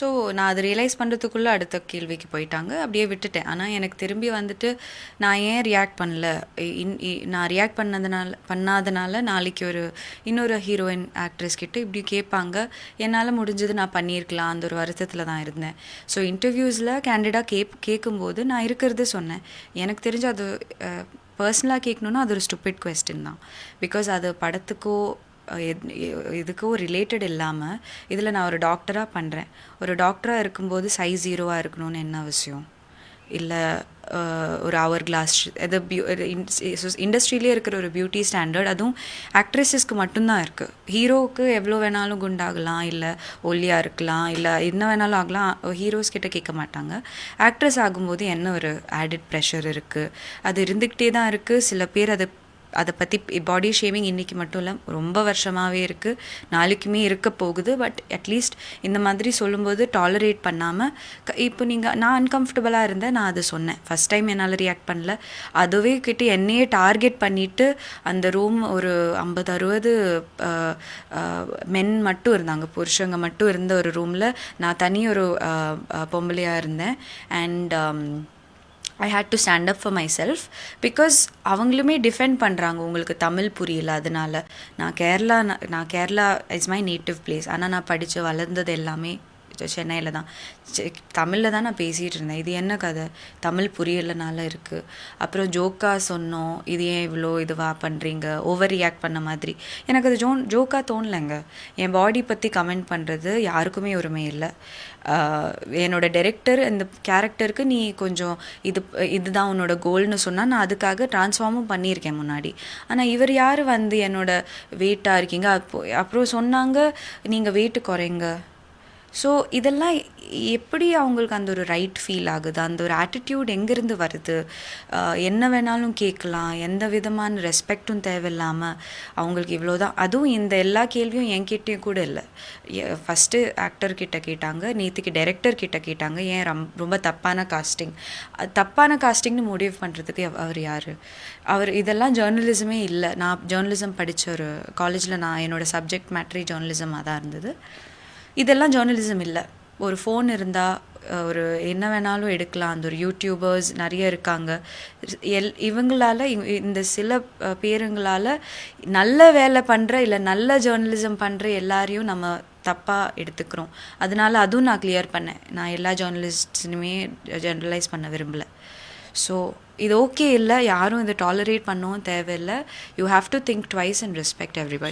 So நான் அதை realise பண்ணுறதுக்குள்ளே அடுத்த கேள்விக்கு போயிட்டாங்க. அப்படியே விட்டுட்டேன். ஆனால் எனக்கு திரும்பி வந்துட்டு நான் ஏன் ரியாக்ட் பண்ணல? இன்- இ- நான் ரியாக்ட் பண்ணதுனால பண்ணாதனால நாளைக்கு ஒரு இன்னொரு ஹீரோயின் ஆக்ட்ரஸ் கிட்ட இப்படி கேட்பாங்க. என்னால் முடிஞ்சது நான் பண்ணியிருக்கலாம். அந்த ஒரு வருத்தத்தில் தான் இருந்தேன். ஸோ இன்டர்வியூஸில் கேண்டிடாக கேப் கேட்கும்போது நான் இருக்கிறது சொன்னேன். எனக்கு தெரிஞ்சு அது பர்சனலாக கேட்கணுன்னா அது ஒரு ஸ்டூபிட் கொஸ்டின் தான். பிகாஸ் அது படத்துக்கோ அஹ், எத்- ரிலேட்டட் இல்லாமல் இதில் நான் ஒரு டாக்டராக பண்ணுறேன் ஒரு டாக்டராக இருக்கும்போது சைஸ் ஜீரோவாக இருக்கணும்னு என்ன அவசியம்? இல்லை ஒரு அவர் கிளாஸ் இது பியூ இண்டஸ்ட்ரியிலே இருக்கிற ஒரு பியூட்டி ஸ்டாண்டர்ட் அதுவும் ஆக்ட்ரஸஸ்க்கு மட்டும்தான் இருக்குது ஹீரோவுக்கு எவ்வளோ வேணாலும் குண்டாகலாம் இல்லை ஒல்லியாக இருக்கலாம் இல்லை என்ன வேணாலும் ஆகலாம் ஹீரோஸ் கிட்ட கேட்க மாட்டாங்க. ஆக்ட்ரஸ் ஆகும்போது என்ன ஒரு ஆடட் ப்ரெஷர் இருக்குது அது இருந்துக்கிட்டே தான் இருக்குது சில பேர் அதை அதை பற்றி பாடி ஷேவிங் இன்றைக்கி மட்டும் இல்லை ரொம்ப வருஷமாகவே இருக்குது நாளைக்குமே இருக்க போகுது பட் அட்லீஸ்ட் இந்த மாதிரி சொல்லும்போது டாலரேட் பண்ணாமல் இப்போ நீங்கள் நான் அன்கம்ஃபர்டபுளாக இருந்தேன் நான் அதை சொன்னேன். ஃபஸ்ட் டைம் என்னால் ரியாக்ட் பண்ணல. அதுவே கிட்ட என்னையே டார்கெட் பண்ணிவிட்டு அந்த ரூம் ஒரு ஐம்பது அறுபது மென் மட்டும் இருந்தாங்க. புருஷங்க மட்டும் இருந்த ஒரு ரூமில் நான் தனி ஒரு பொம்பளையாக இருந்தேன். And I hate to stand up for my self because அவங்களுமே டிஃபெண்ட் பண்ணுறாங்க உங்களுக்கு தமிழ் புரியல அதனால. நான் கேரளா நான் Kerala is my native place ஆனால் நான் படித்து வளர்ந்தது எல்லாமே சென்னையில் தான். தமிழில் தான் நான் பேசிகிட்டு இருந்தேன். இது என்ன கதை? தமிழ் புரியலனால இருக்குது அப்புறம் ஜோக்கா சொன்னோம் இது ஏன் இவ்வளோ இதுவாக பண்ணுறீங்க ஓவர் ரியாக்ட் பண்ண மாதிரி. எனக்கு அது ஜோன் ஜோக்காக தோணலைங்க. என் பாடி பற்றி கமெண்ட் பண்ணுறது யாருக்குமே உரிமை இல்லை. என்னோட டைரக்டர் இந்த கேரக்டருக்கு நீ கொஞ்சம் இது இதுதான் உன்னோட கோல்னு சொன்னால் நான் அதுக்காக ட்ரான்ஸ்ஃபார்மும் பண்ணியிருக்கேன் முன்னாடி. ஆனால் இவர் யார் வந்து என்னோட வெயிட்டாக இருக்கீங்க? அப்போ அப்புறம் சொன்னாங்க நீங்கள் வெயிட்டு குறைங்க. ஸோ இதெல்லாம் எப்படி அவங்களுக்கு அந்த ஒரு ரைட் ஃபீல் ஆகுது? அந்த ஒரு ஆட்டிடியூட் எங்கேருந்து வருது? என்ன வேணாலும் கேட்கலாம். எந்த விதமான ரெஸ்பெக்டும் தேவையில்லாமல் அவங்களுக்கு இவ்வளோதான் அதுவும் இந்த எல்லா கேள்வியும் என்கிட்டயும் கூட இல்லை. ஃபஸ்ட்டு ஆக்டர்கிட்ட கேட்டாங்க. நேற்றுக்கு டைரக்டர் கிட்ட கேட்டாங்க. ஏன் ரம் ரொம்ப தப்பான காஸ்டிங் தப்பான காஸ்டிங்னு முடிவு பண்ணுறதுக்கு அவர் யார்? அவர் இதெல்லாம் ஜேர்னலிசமே இல்லை. நான் ஜேர்னலிசம் படித்த ஒரு காலேஜில் நான் என்னோட சப்ஜெக்ட் மேட்ரி ஜேர்னலிசமாக தான் இருந்தது. இதெல்லாம் ஜேர்னலிசம் இல்லை. ஒரு ஃபோன் இருந்தால் ஒரு என்ன வேணாலும் எடுக்கலாம். அந்த ஒரு யூடியூபர்ஸ் நிறைய இருக்காங்க. எல் இவங்களால இந்த சில பேருங்களால் நல்ல வேலை பண்ணுற இல்லை நல்ல ஜேர்னலிசம் பண்ணுற எல்லாரையும் நம்ம தப்பாக எடுத்துக்கிறோம். அதனால அதுவும் நான் கிளியர் பண்ணேன். நான் எல்லா ஜேர்னலிஸ்ட்ஸுமே ஜென்ரலைஸ் பண்ண விரும்பலை. ஸோ இது ஓகே இல்லை. யாரும் இதை டாலரேட் பண்ணவும் தேவையில்லை. You have to think twice and respect everybody